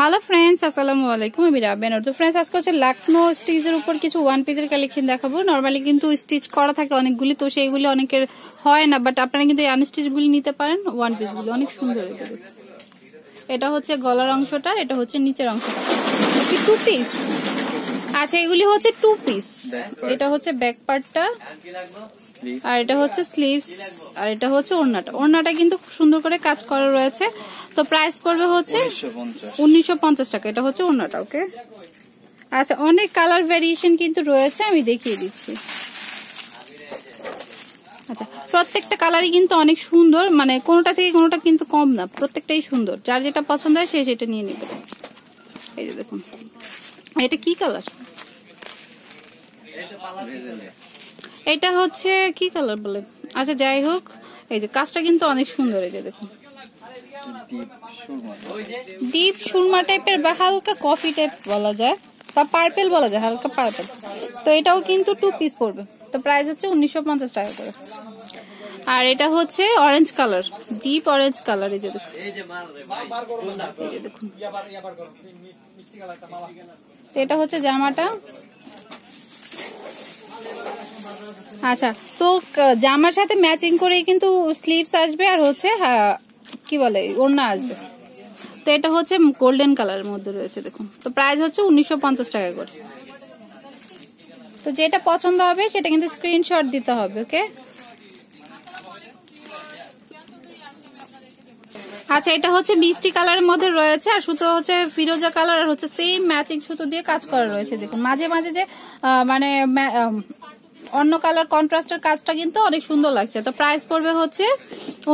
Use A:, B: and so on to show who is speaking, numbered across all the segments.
A: Hello friends আসসালামু আলাইকুম আমি রাবেন তো ফ্রেন্ডস আজকে হচ্ছে লাকনো স্টিচের উপর কিছু ওয়ান পিসের কালেকশন দেখাবো। নর্মালি কিন্তু স্টিচ করা থাকে অনেকগুলি, তো সেইগুলি অনেকের হয় না বাট আপনারা কিন্তু এই আনস্টিচগুলি নিতে পারেন ওয়ান পিসগুলি অনেক সুন্দর যাবে এটা হচ্ছে গলার অংশটা, এটা হচ্ছে নিচের অংশটা। কি টু পিস আচ্ছা এগুলি হচ্ছে টু পিস এটা হচ্ছে ব্যাক পার্টটা আর এটা হচ্ছে স্লিভস আর এটা হচ্ছে ওড়নাটা। ওড়নাটা কিন্তু খুব সুন্দর করে কাজ করা রয়েছে। তো প্রাইস পড়বে হচ্ছে উনিশশো পঞ্চাশ। টাকা। এটা হচ্ছে ওড়নাটা ওকে আচ্ছা অনেক কালার ভ্যারিয়েশন কিন্তু রয়েছে আমি দেখিয়ে দিচ্ছি। আচ্ছা প্রত্যেকটা কালারই কিন্তু অনেক সুন্দর মানে কোনোটা থেকে কোনোটা কিন্তু কম না প্রত্যেকটাই সুন্দর। যার যেটা পছন্দ হয় সে সেটা নিয়ে নেবে। এই যে দেখুন। এটা কি কালার এটা হচ্ছে কি কালার বলে? আচ্ছা যাই হোক এই যে কাজটা কিন্তু অনেক সুন্দর এই যে দেখুন। ডিপ সুরমা টাইপের বা হালকা কফি টাইপ বলা যায় বা পার্পেল বলা যায় হালকা পার্পেল। তো এটাও কিন্তু টু পিস পড়বে। তো প্রাইস হচ্ছে উনিশশো পঞ্চাশ টাকা করে। আর এটা হচ্ছে orange colour deep orange colour এই যে দেখুন। দেখুন। তো এটা হচ্ছে জামাটা। আচ্ছা তো জামার সাথে ম্যাচিং করেই কিন্তু স্লিভস আসবে আর হচ্ছে কি বলে, ওড়না আসবে। তো এটা হচ্ছে গোল্ডেন কালারের মধ্যে রয়েছে, দেখুন। তো প্রাইস হচ্ছে উনিশশো পঞ্চাশ টাকা করে। তো যেটা পছন্দ হবে, সেটা কিন্তু স্ক্রিনশট দিতে হবে ওকে আচ্ছা এটা হচ্ছে মিষ্টি কালারের মধ্যে রয়েছে, আর সুতো হচ্ছে ফিরোজা কালার, আর হচ্ছে সেম ম্যাচিং সুতো দিয়ে কাজ করা রয়েছে, দেখুন। মাঝে মাঝে যে মানে অন্য কালার কন্ট্রাস্টের কাজটা কিন্তু অনেক সুন্দর লাগছে। তো প্রাইস পড়বে হচ্ছে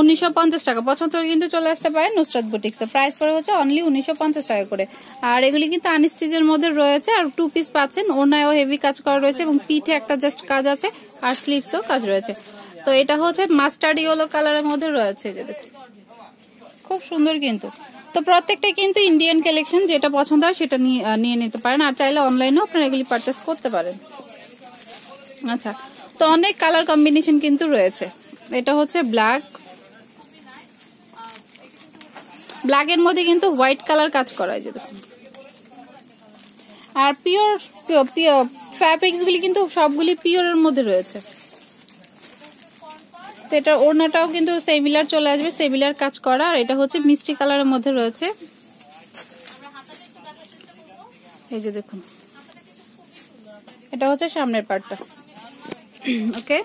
A: উনিশশো পঞ্চাশ টাকা। পছন্দ কিন্তু চলে আসতে পারে নুসরাত বুটিক্স প্রাইস পড়বে হচ্ছে অনলি উনিশশো পঞ্চাশ টাকা করে। আর এগুলি কিন্তু আনস্টিচের মধ্যে রয়েছে, আর টু পিস পাচ্ছেন। ওনায়ও হেভি কাজ করা রয়েছে, এবং পিঠে একটা জাস্ট কাজ আছে, আর স্লিভসও কাজ রয়েছে। তো এটা হচ্ছে মাস্টার্ড ইয়েলো কালারের মধ্যে রয়েছে, যে দেখুন। খুব সুন্দর কিন্তু। তো প্রত্যেকটা কিন্তু ইন্ডিয়ান কালেকশন যেটা পছন্দ হয় সেটা নিয়ে নিতে পারেন। আর চাইলে অনলাইনেও আপনারা এগুলি পারচেস করতে পারেন। আচ্ছা তো অনেক কালার কম্বিনেশন কিন্তু রয়েছে। এটা হচ্ছে ব্ল্যাক ব্ল্যাক এর মধ্যে কিন্তু হোয়াইট কালার কাজ করা হয় যে দেখুন। আর পিওর পিওর ফ্যাব্রিক্স গুলি কিন্তু সবগুলি পিওরের মধ্যে রয়েছে। তো এটা ওড়নাটাও কিন্তু সেমিলার চলে আসবে, সেমিলার কাজ করা। আর এটা হচ্ছে মিষ্টি কালারের মধ্যে রয়েছে। এই যে দেখুন। এটা হচ্ছে সামনের পার্টটা ওকে?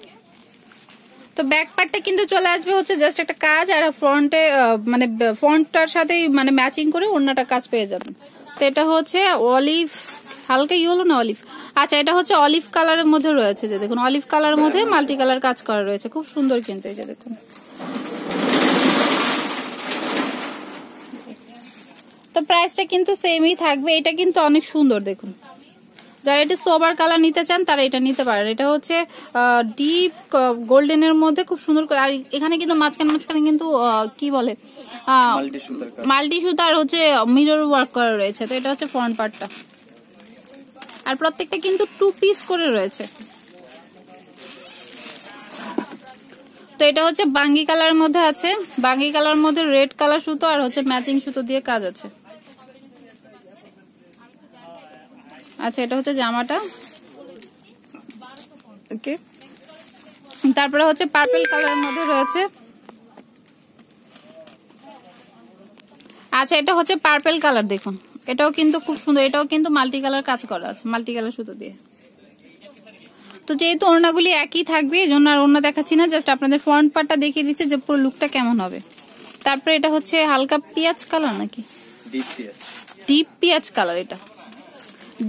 A: তো ব্যাক পার্টটা কিন্তু চলে আসবে হচ্ছে জাস্ট একটা কাজ, আর ফ্রন্টে মানে ফ্রন্টটার সাথেই মানে ম্যাচিং করে অন্যটা কাজ পেয়ে যাবেন। তো এটা হচ্ছে অলিভ, হালকা ইয়েলো না অলিভ? আচ্ছা এটা হচ্ছে অলিভ কালারের মধ্যে রয়েছে যে দেখুন অলিভ কালারের মধ্যে মাল্টি কালার কাজ করা রয়েছে। খুব সুন্দর কিন্তু এই যে দেখুন। তো প্রাইসটা কিন্তু সেমই থাকবে। এটা কিন্তু অনেক সুন্দর দেখুন। যারা এটা সোবার কালার নিতে চান তারা এটা নিতে পারেন। এটা হচ্ছে ডিপ গোল্ডেনের মধ্যে খুব সুন্দর করে আর এখানে কিন্তু মাঝখানে মাঝখানে কিন্তু কি বলে? মাল্টি সুতার হচ্ছে মিরর ওয়ার্ক করা রয়েছে। তো এটা হচ্ছে ফ্রন্ট পার্টটা আর প্রত্যেকটা কিন্তু টু পিস করে রয়েছে। তো এটা হচ্ছে বাঙ্গি কালার মধ্যে আছে। বাঙ্গি কালার মধ্যে রেড কালার সুতো আর হচ্ছে ম্যাচিং সুতো দিয়ে কাজ আছে। আচ্ছা এটা হচ্ছে জামাটা। ওকে তারপরে হচ্ছে পার্পল কালারের মধ্যে রয়েছে। আচ্ছা এটা হচ্ছে পার্পল কালার দেখুন। এটাও কিন্তু খুব সুন্দর এটাও কিন্তু মাল্টি কালার কাজ করা আছে মাল্টি কালার সুতো দিয়ে। তো যেহেতু ওড়নাগুলি একই থাকবে এই জন্য আর ওড়না দেখাচ্ছি না জাস্ট আপনাদের ফ্রন্ট পার্টটা দেখিয়ে দিচ্ছে যে পুরো লুকটা কেমন হবে। তারপরে এটা হচ্ছে হালকা পিঁয়াজ কালার নাকি? ডিপ পিঁয়াজ। কালার এটা।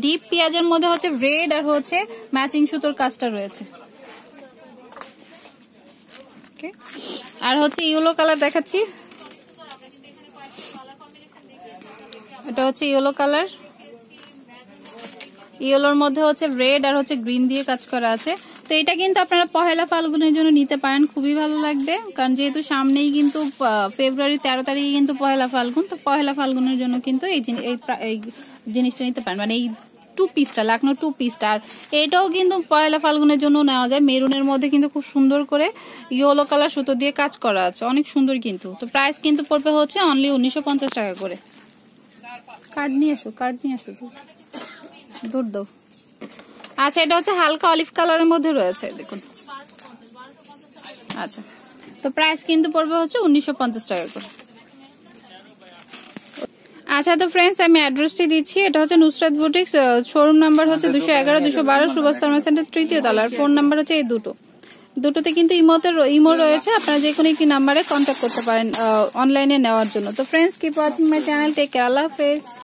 A: ডিপ পেঁয়াজের মধ্যে হচ্ছে রেড আর হচ্ছে ম্যাচিং সুতোর কাজটা রয়েছে। আর হচ্ছে ইয়েলো কালার দেখাচ্ছি। এটা হচ্ছে ইয়েলো কালার ইয়েলোর মধ্যে হচ্ছে রেড আর হচ্ছে গ্রিন দিয়ে কাজ করা আছে। তো এটা কিন্তু আপনারা পহেলা ফাল্গুনের জন্য নিতে পারেন, খুবই ভালো লাগবে। কারণ যেহেতু সামনেই কিন্তু ফেব্রুয়ারি তেরো তারিখে কিন্তু পহেলা ফাল্গুন, তো পহেলা ফাল্গুনের জন্য কিন্তু এই এই জিনিসটা নিতে পারেন। মানে এই টু পিসটা লাকনো টু। পিসটা আর এটাও কিন্তু পয়লা ফাল্গুনের জন্য নেওয়া যায়। মেরুনের মধ্যে কিন্তু খুব সুন্দর করে ইয়েলো কালার সুতো দিয়ে কাজ করা আছে। অনেক সুন্দর কিন্তু। তো প্রাইস কিন্তু পড়বে হচ্ছে অনলি উনিশশো পঞ্চাশ টাকা করে। কার্ড নিয়ে এসো কার্ড নিয়ে এসো দূর দাও। আচ্ছা এটা হচ্ছে হালকা অলিভ কালারের মধ্যে রয়েছে দেখুন। আচ্ছা তো প্রাইস কিন্তু পড়বে হচ্ছে উনিশশো পঞ্চাশ টাকা করে। আচ্ছা তো ফ্রেন্ডস আমি অ্যাড্রেসটি দিচ্ছি। এটা হচ্ছে নুসরাত বুটিক্স শোরুম নাম্বার হচ্ছে দুশো এগারো দুশো বারো সুভাষ থার্মা সেন্টার তৃতীয় তলার। ফোন নাম্বার হচ্ছে এই দুটো। দুটোতে কিন্তু ইমোতে ইমো রয়েছে। আপনারা যে কোনো একটি নাম্বারে কন্ট্যাক্ট করতে পারেন অনলাইনে নেওয়ার জন্য। তো friends keep watching my channel take care আল্লাহ হাফেজ।